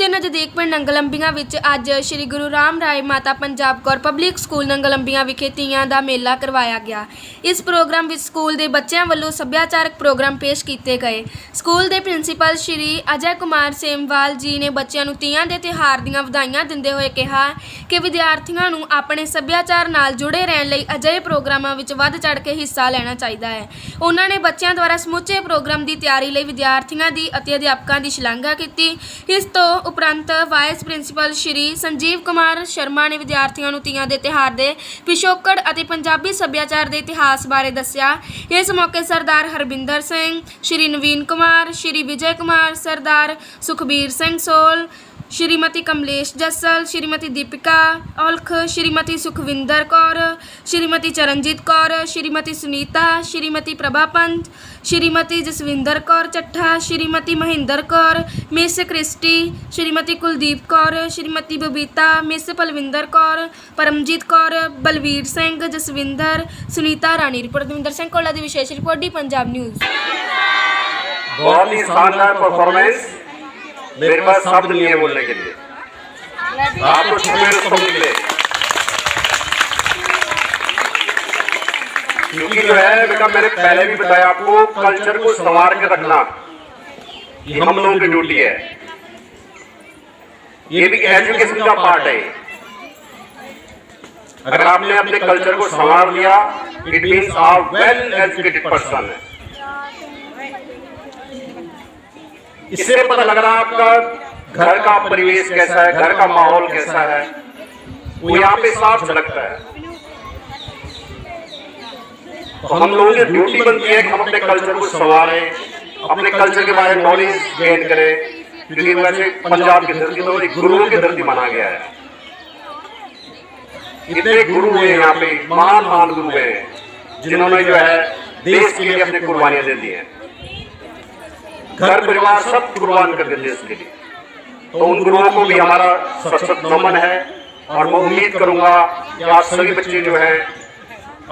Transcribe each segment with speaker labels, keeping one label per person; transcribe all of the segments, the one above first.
Speaker 1: ਦੇ ਨਜ਼ਦੀਕ ਪਿੰਡ ਨੰਗਲੰਬੀਆਂ ਵਿੱਚ ਅੱਜ ਸ੍ਰੀ ਗੁਰੂ ਰਾਮ ਰਾਏ ਮਾਤਾ ਪੰਜਾਬ ਕੌਰ ਪਬਲਿਕ ਸਕੂਲ ਨੰਗਲੰਬੀਆਂ ਵਿਖੇ ਤੀਆਂ ਦਾ ਮੇਲਾ ਕਰਵਾਇਆ ਗਿਆ। ਇਸ ਪ੍ਰੋਗਰਾਮ ਵਿੱਚ ਸਕੂਲ ਦੇ ਬੱਚਿਆਂ ਵੱਲੋਂ ਸੱਭਿਆਚਾਰਕ ਪ੍ਰੋਗਰਾਮ ਪੇਸ਼ ਕੀਤੇ ਗਏ। ਸਕੂਲ ਦੇ ਪ੍ਰਿੰਸੀਪਲ ਸ੍ਰੀ ਅਜੈ ਕੁਮਾਰ ਸੇਮਵਾਲ ਜੀ ਨੇ ਬੱਚਿਆਂ ਨੂੰ ਤੀਆਂ ਦੇ ਤਿਉਹਾਰ ਦੀਆਂ ਵਧਾਈਆਂ ਦਿੰਦੇ ਹੋਏ ਕਿਹਾ ਕਿ ਵਿਦਿਆਰਥੀਆਂ ਨੂੰ ਆਪਣੇ ਸੱਭਿਆਚਾਰ ਨਾਲ ਜੁੜੇ ਰਹਿਣ ਲਈ ਅਜਿਹੇ ਪ੍ਰੋਗਰਾਮਾਂ ਵਿੱਚ ਵੱਧ ਚੜ ਕੇ ਹਿੱਸਾ ਲੈਣਾ ਚਾਹੀਦਾ ਹੈ। ਉਹਨਾਂ ਨੇ ਬੱਚਿਆਂ ਦੁਆਰਾ ਸਮੁੱਚੇ ਪ੍ਰੋਗਰਾਮ ਦੀ ਤਿਆਰੀ ਲਈ ਵਿਦਿਆਰਥੀਆਂ ਦੀ ਅਤੇ ਅਧਿਆਪਕਾਂ ਦੀ ਸ਼ਲਾਘਾ ਕੀਤੀ। ਇਸ ਤੋਂ ਉਪਰੰਤ ਵਾਈਸ ਪ੍ਰਿੰਸੀਪਲ ਸ਼੍ਰੀ ਸੰਜੀਵ ਕੁਮਾਰ ਸ਼ਰਮਾ ਨੇ ਵਿਦਿਆਰਥੀਆਂ ਨੂੰ ਤੀਆਂ ਦੇ ਤਿਉਹਾਰ ਦੇ ਪਿਛੋਕੜ ਅਤੇ ਪੰਜਾਬੀ ਸੱਭਿਆਚਾਰ ਦੇ ਇਤਿਹਾਸ ਬਾਰੇ ਦੱਸਿਆ। ਇਸ ਮੌਕੇ ਸਰਦਾਰ ਹਰਬਿੰਦਰ ਸਿੰਘ, ਸ਼੍ਰੀ ਨਵੀਨ ਕੁਮਾਰ, ਸ਼੍ਰੀ ਵਿਜੇ ਕੁਮਾਰ, ਸਰਦਾਰ ਸੁਖਬੀਰ ਸਿੰਘ ਸੋਲ Shrimati Kamlesh Jasal Shrimati Deepika Aulakh, Shrimati Sukhwinder Kaur, Shrimati Charanjit Kaur, Shrimati Sunita, Shrimati Prabha Pant, Shrimati Jaswinder Kaur Chattha, Shrimati Mahendra Kaur, Miss Christy, Shrimati Kuldeep Kaur, Shrimati Babita, Miss Palwinder Kaur, Paramjit Kaur, Balvir Singh, Jaswinder, Sunita Rani report Davinder Singh Kola की विशेष report, D Punjab news.
Speaker 2: बहुत ही शानदार performance मेरे पास शब्द नहीं है बोलने के लिए। आप आपको शुक्रिया उसको मिले क्योंकि जो है बेटा मैंने पहले भी बताया आपको कल्चर को संवार के रखना ये हम लोगों की ड्यूटी है। ये भी एजुकेशन का पार्ट है। अगर आपने अपने कल्चर को संवार लिया इट मीन्स आप वेल एजुकेटेड पर्सन है। इससे पता लग रहा है आपका घर का परिवेश कैसा है, घर का माहौल कैसा है? वो यहाँ पे साफ़ झलकता है। तो हम लोगों की ड्यूटी बनती है कि हम अपने कल्चर को संवारें, अपने कल्चर के बारे में नॉलेज गेन करें। क्योंकि वैसे पंजाब की धरती तो एक गुरुओं की धरती माना गया है। इतने गुरु हैं यहाँ पे, महान महान गुरु हैं, जिन्होंने जो है देश के लिए अपनी कुर्बानियाँ दे दी हैं। घर परिवार सब कुर्बान कर देते इसके लिए। तो उन गुरुओं को भी हमारा सत सत नमन है और मैं उम्मीद करूँगा कि आप सभी बच्चे जो है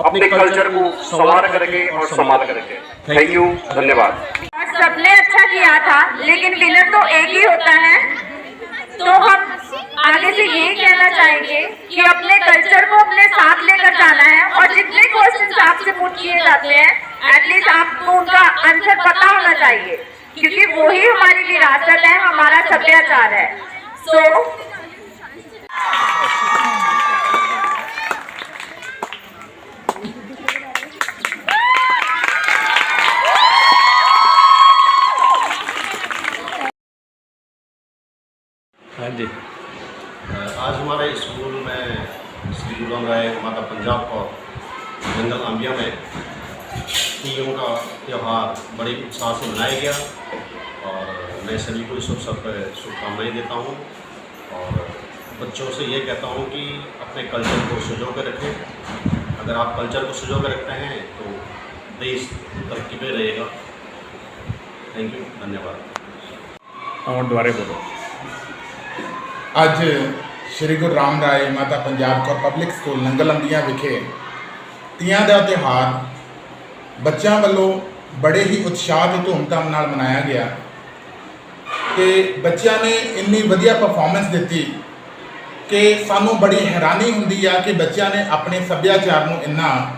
Speaker 2: अपने कल्चर को संवार करेंगे और संभाल करेंगे। थैंक यू धन्यवाद।
Speaker 3: सबने अच्छा किया था लेकिन विनर तो एक ही होता है। तो हम आगे से ये कहना चाहेंगे कि अपने कल्चर को अपने साथ लेकर जाना है और जितने क्वेश्चन आपसे पुट किए जाते हैं एटलीस्ट आपको उनका आंसर पता होना चाहिए। क्योंकि वही हमारी विरासत है हमारा सभ्याचार है। सो
Speaker 4: हाँ जी।
Speaker 5: आज हमारे स्कूल में श्री गुलाम राय माता पंजाब कौर जंगल आम्बिया में तीयों का त्यौहार बड़े उत्साह से मनाया गया और मैं सभी को इस अवसर पर शुभकामनाएं देता हूँ और बच्चों से ये कहता हूँ कि अपने कल्चर को सजो कर रखें अगर आप कल्चर को सजो कर रखते हैं तो देश तरक्की पे रहेगा थैंक यू धन्यवाद
Speaker 4: और दोबारा बोलो
Speaker 6: ਅੱਜ ਸ੍ਰੀ ਗੁਰੂ ਰਾਮ ਰਾਏ ਮਾਤਾ ਪੰਜਾਬ ਕੌਰ ਪਬਲਿਕ ਸਕੂਲ ਨੰਗਲੰਬੀਆਂ ਵਿਖੇ ਤੀਆਂ ਦਾ ਤਿਉਹਾਰ ਬੱਚਿਆਂ ਵੱਲੋਂ ਬੜੇ ਹੀ ਉਤਸ਼ਾਹ ਤੇ ਧੂਮਧਾਮ ਨਾਲ ਮਨਾਇਆ ਗਿਆ ਤੇ ਬੱਚਿਆਂ ਨੇ ਇੰਨੀ ਵਧੀਆ ਪਰਫਾਰਮੈਂਸ ਦਿੱਤੀ ਕਿ ਸਾਨੂੰ ਬੜੀ ਹੈਰਾਨੀ ਹੁੰਦੀ ਆ ਕਿ ਬੱਚਿਆਂ ਨੇ ਆਪਣੇ ਸੱਭਿਆਚਾਰ ਨੂੰ ਇੰਨਾ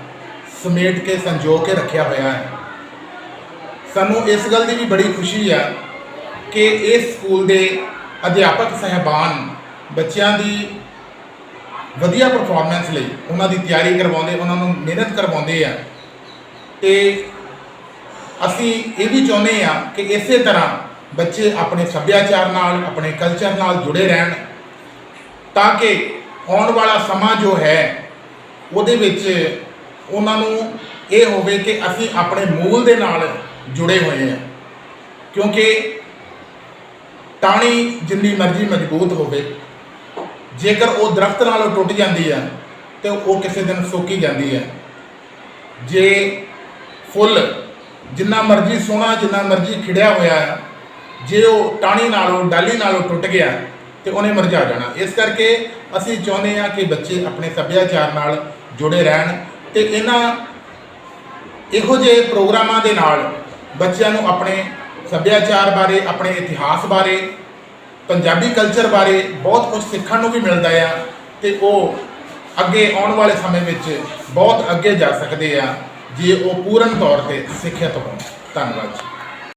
Speaker 6: ਸਮੇਟ ਕੇ ਸੰਜੋ ਕੇ ਰੱਖਿਆ ਹੋਇਆ ਹੈ। ਸਾਨੂੰ ਇਸ ਗੱਲ ਦੀ ਵੀ ਬੜੀ ਖੁਸ਼ੀ ਆ ਕਿ ਇਸ ਸਕੂਲ ਦੇ ਅਧਿਆਪਕ ਸਹਿਬਾਨ ਬੱਚਿਆਂ ਦੀ ਵਧੀਆ ਪਰਫਾਰਮੈਂਸ ਲਈ ਉਹਨਾਂ ਦੀ ਤਿਆਰੀ ਕਰਵਾਉਂਦੇ, ਉਹਨਾਂ ਨੂੰ ਮਿਹਨਤ ਕਰਵਾਉਂਦੇ ਆ। ਤੇ ਅਸੀਂ ਇਹ ਵੀ ਚਾਹੁੰਦੇ ਆ ਕਿ ਇਸੇ ਤਰ੍ਹਾਂ ਬੱਚੇ ਆਪਣੇ ਸੱਭਿਆਚਾਰ ਨਾਲ, ਆਪਣੇ ਕਲਚਰ ਨਾਲ ਜੁੜੇ ਰਹਿਣ, ਤਾਂ ਕਿ ਆਉਣ ਵਾਲਾ ਸਮਾਂ ਜੋ ਹੈ, ਉਹਦੇ ਵਿੱਚ ਉਹਨਾਂ ਨੂੰ ਇਹ ਹੋਵੇ ਕਿ ਅਸੀਂ ਆਪਣੇ ਮੂਲ ਦੇ ਨਾਲ ਜੁੜੇ ਹੋਏ ਹਾਂ। ਕਿਉਂਕਿ ਟਾਣੀ ਜਿੰਨੀ ਮਰਜ਼ੀ ਮਜ਼ਬੂਤ ਹੋਵੇ, ਜੇਕਰ ਉਹ ਦਰਖਤ ਨਾਲੋਂ ਟੁੱਟ ਜਾਂਦੀ ਹੈ, ਤੇ ਉਹ ਕਿਸੇ ਦਿਨ ਸੁੱਕੀ ਜਾਂਦੀ ਹੈ। ਜੇ ਫੁੱਲ, ਜਿੰਨਾ ਮਰਜ਼ੀ ਸੋਹਣਾ, ਜਿੰਨਾ ਮਰਜ਼ੀ ਖਿੜਿਆ ਹੋਇਆ ਹੈ ਜੇ ਉਹ ਟਾਹਣੀ ਨਾਲੋਂ, ਡਾਲੀ ਨਾਲੋਂ ਟੁੱਟ ਗਿਆ, ਤੇ ਉਹਨੇ ਮਰਝਾ ਜਾਣਾ। ਇਸ ਕਰਕੇ ਅਸੀਂ ਚਾਹੁੰਦੇ ਹਾਂ ਕਿ ਬੱਚੇ ਆਪਣੇ ਸੱਭਿਆਚਾਰ ਨਾਲ ਜੁੜੇ ਰਹਿਣ ਤੇ ਇਹਨਾਂ ਇਹੋ ਜਿਹੇ ਪ੍ਰੋਗਰਾਮਾਂ ਦੇ ਨਾਲ ਬੱਚਿਆਂ ਨੂੰ ਆਪਣੇ ਸੱਭਿਆਚਾਰ ਬਾਰੇ, ਆਪਣੇ ਇਤਿਹਾਸ ਬਾਰੇ, ਪੰਜਾਬੀ ਕਲਚਰ ਬਾਰੇ ਬਹੁਤ ਕੁਝ ਸਿੱਖਣ ਨੂੰ ਵੀ ਮਿਲਦਾ ਆ ਤੇ ਉਹ ਅੱਗੇ ਆਉਣ ਵਾਲੇ ਸਮੇਂ ਵਿੱਚ ਬਹੁਤ ਅੱਗੇ ਜਾ ਸਕਦੇ ਆ। ਜੇ ਉਹ ਪੂਰਨ ਤੌਰ ਤੇ ਸਿੱਖਿਅਤ ਹੋਣ। ਧੰਨਵਾਦ ਜੀ।